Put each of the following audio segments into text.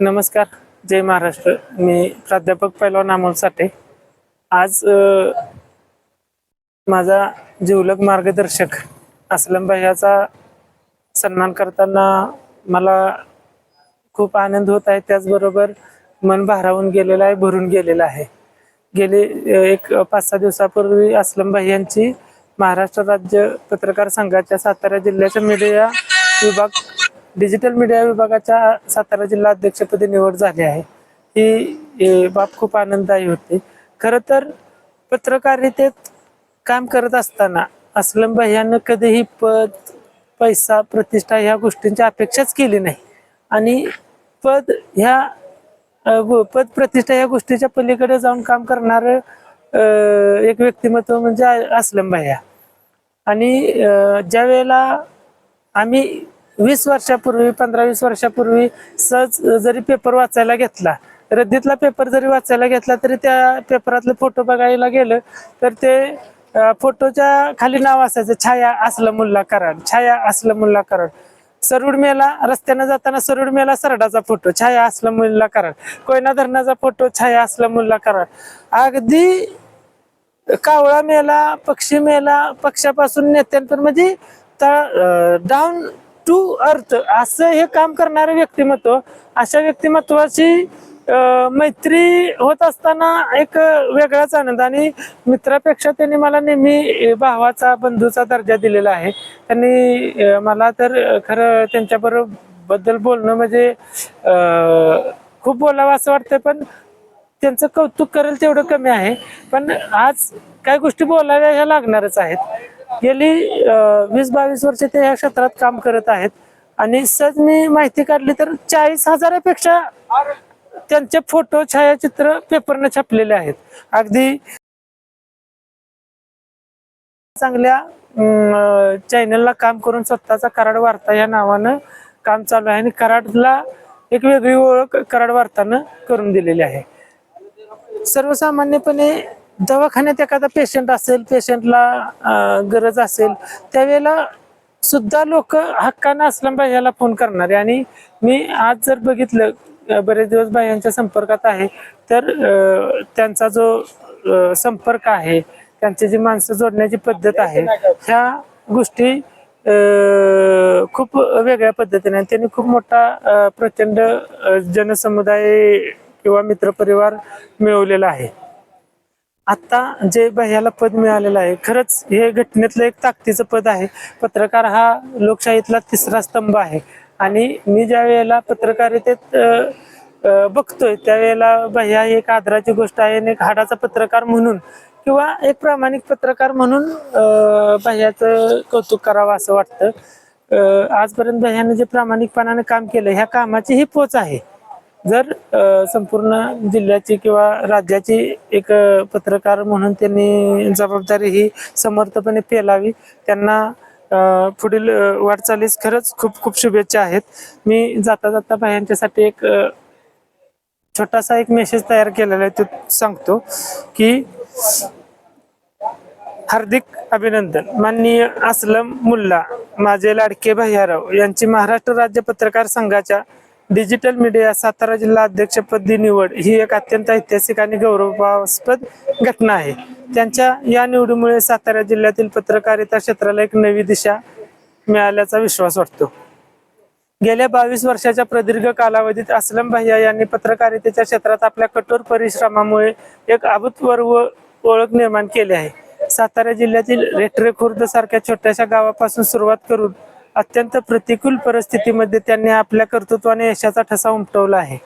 नमस्कार. जय महाराष्ट्र. मी प्राध्यापक पैलवान अमोल साठे. आज माझा जिवलग मार्गदर्शक असलम भैयाचा सन्मान करताना मला खूप आनंद होत आहे. त्याचबरोबर मन भारावून गेलेलं आहे भरून गेलेलं आहे. गेले एक पाच सहा दिवसापूर्वी असलम भाई यांची महाराष्ट्र राज्य पत्रकार संघाच्या सातारा जिल्ह्याच्या मीडिया विभाग डिजिटल मीडिया विभागाच्या सातारा जिल्हा अध्यक्षपदी निवड झाली आहे. ही बाब खूप आनंददायी होती. खरं तर पत्रकारितेत काम करत असताना असलम भाई कधीही पद पैसा प्रतिष्ठा ह्या गोष्टींची अपेक्षाच केली नाही. आणि पद ह्या पद प्रतिष्ठा ह्या गोष्टीच्या पलीकडे जाऊन काम करणार एक व्यक्तिमत्व म्हणजे असलम भैया आणि ज्या वेळेला आम्ही वीस वर्षापूर्वी पंधरा वीस वर्षापूर्वी सहज जरी पेपर वाचायला घेतला रद्दीतला पेपर जरी वाचायला घेतला तरी त्या पेपरातले फोटो बघायला गेलं तर ते फोटोच्या खाली नाव असायचं छाया असलमुल्ला कराड छाया असलमुल्ला कराड सरुड मेला रस्त्यानं जाताना सरुड मेला सरडाचा फोटो छाया असलमुल्ला कराड कोयना धरणाचा फोटो छाया असलमुल्ला कराड अगदी कावळा मेला पक्षी मेला पक्षापासून नेत्यांपर्यंत म्हणजे डाऊन टू अर्थ असं हे काम करणारे व्यक्तिमत्व अशा व्यक्तिमत्वाची मैत्री होत असताना एक वेगळाच आनंद आणि मित्रापेक्षा त्यांनी मला नेहमी भावाचा बंधूचा दर्जा दिलेला आहे. त्यांनी मला तर खरं त्यांच्याबरोबरबद्दल बोलणं म्हणजे खूप बोलावं असं वाटतं पण त्यांचं कौतुक करेल तेवढं कमी आहे. पण आज काही गोष्टी बोलाव्या ह्या लागणारच आहेत. गेली वीस बावीस वर्ष ते या क्षेत्रात काम करत आहेत. आणि सहज मी माहिती काढली तर चाळीस हजारापेक्षा त्यांचे फोटो छायाचित्र पेपरने छापलेले आहेत. अगदी चांगल्या चॅनलला काम करून स्वतःचा कराड वार्ता या नावानं काम चालू आहे. आणि कराडला एक वेगळी ओळख कराड वार्तानं करून दिलेली आहे. सर्वसामान्यपणे दवाखान्यात एखादा पेशंट असेल पेशंटला गरज असेल त्यावेळेला सुद्धा लोक हक्कानं असलम भाईला फोन करणारे. आणि मी आज जर बघितलं बरेच दिवस भाईयांच्या संपर्कात आहे तर त्यांचा जो संपर्क आहे त्यांची जी माणसं जोडण्याची पद्धत आहे ह्या गोष्टी खूप वेगळ्या पद्धतीने. आणि त्यांनी खूप मोठा प्रचंड जनसमुदाय किंवा मित्रपरिवार मिळवलेला आहे. आता जे ह्याला पद मिळालेलं आहे खरंच हे घटनेतलं एक ताकदीचं पद आहे. पत्रकार हा लोकशाहीतला तिसरा स्तंभ आहे. आणि मी ज्या वेळेला पत्रकारितेत बघतोय त्यावेळेला भैया ही एक आदराची गोष्ट आहे आणि एक हाडाचा पत्रकार म्हणून किंवा एक प्रामाणिक पत्रकार म्हणून अ, भैयाचं कौतुक करावं असं वाटतं. आजपर्यंत भैयानं जे प्रामाणिकपणाने काम केलं ह्या कामाची ही पोच आहे. जर संपूर्ण जिल्ह्याची किंवा राज्याची एक पत्रकार म्हणून त्यांनी जबाबदारी ही समर्थपणे पेलावी त्यांना पुढील वाटचालीस खरंच खूप खूप शुभेच्छा आहेत. मी जाता जाता भायांच्यासाठी एक छोटासा एक मेसेज तयार केलेला आहे तो सांगतो की हार्दिक अभिनंदन. माननीय असलम मुल्ला माझे लाडके भैयाराव यांची महाराष्ट्र राज्य पत्रकार संघाच्या डिजिटल मीडिया सातारा जिल्हा अध्यक्षपदी निवड ही एक अत्यंत ऐतिहासिक आणि गौरवास्पद घटना आहे. त्यांच्या या निवडीमुळे सातारा जिल्ह्यातील पत्रकारिता क्षेत्राला एक नवी दिशा मिळाल्याचा विश्वास वाटतो. गेल्या बावीस वर्षाच्या प्रदीर्घ कालावधीत असलम भैया यांनी पत्रकारितेच्या क्षेत्रात आपल्या कठोर परिश्रमामुळे एक अभूतपूर्व ओळख निर्माण केली आहे. सातारा जिल्ह्यातील रेटरे खुर्द सारख्या छोट्याशा गावापासून सुरुवात करून अत्यंत प्रतिकूल परिस्थितीमध्ये त्यांनी आपल्या कर्तृत्वाने यशाचा ठसा उमटवला आहे.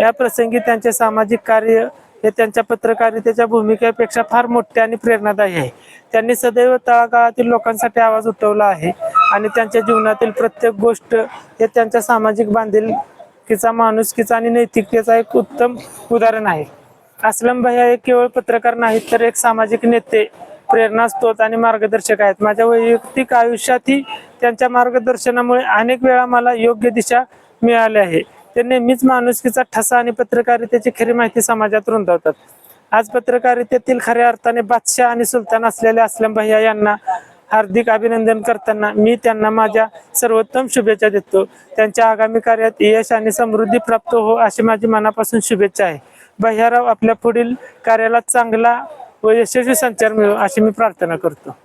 या प्रसंगी त्यांचे सामाजिक कार्य हे त्यांच्या पत्रकारितेच्या भूमिकेपेक्षा फार मोठे आणि प्रेरणादायी आहे. त्यांनी सदैव तळागाळातील लोकांसाठी आवाज उठवला आहे आणि त्यांच्या जीवनातील प्रत्येक गोष्ट हे त्यांच्या सामाजिक बांधिलकीचा माणुसकीचा आणि नैतिकतेचा एक उत्तम उदाहरण आहे. असलम भाई हे केवळ पत्रकार नाहीत तर एक सामाजिक नेते प्रेरणास्त्रोत आणि मार्गदर्शक आहेत. माझ्या वैयक्तिक आयुष्यातही त्यांच्या मार्गदर्शनामुळे अनेक वेळा मला योग्य दिशा मिळाली आहे. ते नेहमीच माणुसकीचा ठसा आणि पत्रकारितेची खरी माहिती समाजात रुंदावतात आज पत्रकारितेतील खऱ्या अर्थाने बादशाह आणि सुलतान असलेले असलम भैया यांना हार्दिक अभिनंदन करताना मी त्यांना माझ्या सर्वोत्तम शुभेच्छा देतो. त्यांच्या आगामी कार्यात यश आणि समृद्धी प्राप्त हो अशी माझी मनापासून शुभेच्छा आहे. भैयाराव आपल्या पुढील कार्याला चांगला व यशस्वी संचार मिळो अशी मी प्रार्थना करतो.